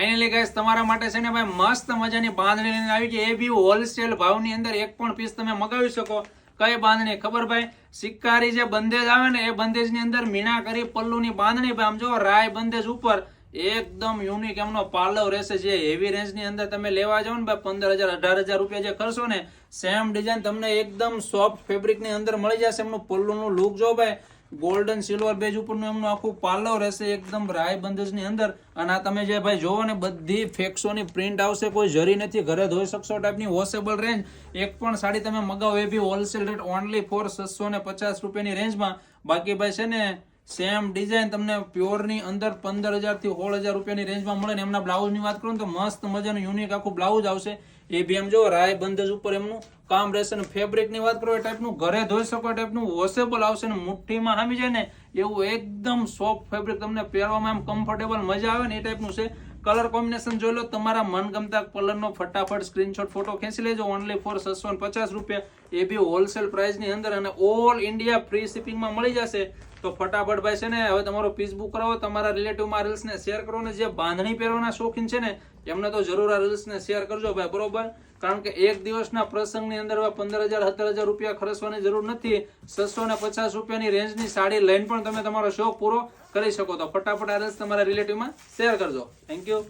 Finally guys તમારા માટે છે ને ભાઈ મસ્ત મજાની બાંધણી લઈને આવી છે એ બી હોલસેલ ભાવની અંદર એક પણ પીસ તમે મગાવી શકો. કઈ બાંધણી? ખબર ભાઈ? સિક્કારી જે બંદેજ આવે ને, એ બંદેજની અંદર મીણા કરી પલ્લુની બાંધણી ભાઈ. આમ જો, રાય બંદેજ ઉપર એકદમ યુનિક એમનો પાલવ રહેશે જે હેવી રેન્જની અંદર તમે લેવા જાઓ ને ભાઈ પંદર હજાર અઢાર હજાર રૂપિયા જે ખર્ચો ને સેમ ડિઝાઇન તમને એકદમ સોફ્ટ ફેબ્રિકની અંદર મળી જશે એમનું પલ્લુનું લુક જો ભાઈ ગોલ્ડન સિલ્વર બેજ ઉપરનું એમનું આખું પાર્લર રહેશે એકદમ રાય બંદેજની અંદર. અને આ તમે જે ભાઈ જોવો ને, બધી ફેક્સોની પ્રિન્ટ આવશે, કોઈ જરી નથી, ઘરે ધોઈ શકશો ટાઈપની વોશેબલ રેન્જ એક પણ સાડી તમે મગાવો, એ બી હોલસેલ રેટ ઓનલી ફોર છસો ને પચાસ રૂપિયાની રેન્જમાં બાકી ભાઈ છે ને સેમ ડિઝાઇન તમને પ્યોરની અંદર પંદર હજારથી સોળ હજાર રૂપિયાની રેન્જમાં મળે ને, એમના બ્લાઉઝની વાત કરું તો મસ્ત મજાનું યુનિક આખું બ્લાઉઝ આવશે. એ બી એમ જો રાય બંધજ ઉપર એમનું કામ રહેશે ને ફેબ્રિકની વાત કરો એ ટાઈપનું ઘરે ધોઈ શકો એ ટાઈપનું વોશેબલ આવશે ને મુઠ્ઠીમાં હામી જાય ને એવું એકદમ સોફ્ટ ફેબ્રિક તમને પહેરવામાં એમ કમ્ફર્ટેબલ મજા આવે ને એ ટાઈપનું છે. કલર કોમ્બિનેશન જોઈ લો, તમારા મનગમતા કલરનો ફટાફટ સ્ક્રીનશોટ ફોટો ખેંચી લેજો. ઓનલી ફોર છસો પચાસ રૂપિયા. એ બી હોલસેલ પ્રાઇસની અંદર અને ઓલ ઇન્ડિયા ફ્રી શિપિંગમાં મળી જશે. તો ફટાફટ ભાઈ છે ને, હવે તમારો પીસ બુક કરાવો, તમારા રિલેટિવમાં રીલ્સને શેર કરો ને, જે બાંધણી પહેરવાના શોખીન છે ને, એમને તો જરૂર આ રીલ્સને શેર કરજો ભાઈ, બરોબર? કારણ કે એક દિવસના પ્રસંગની અંદર પંદર હજાર સત્તર હજાર રૂપિયા ખર્ચવાની જરૂર નથી. છસો ને પચાસ રૂપિયાની રેન્જની સાડી લઈને પણ તમે તમારો શોખ પૂરો કરી શકો. તો ફટાફટ આ રીલ્સ તમારા રિલેટિવમાં શેર કરજો. Thank you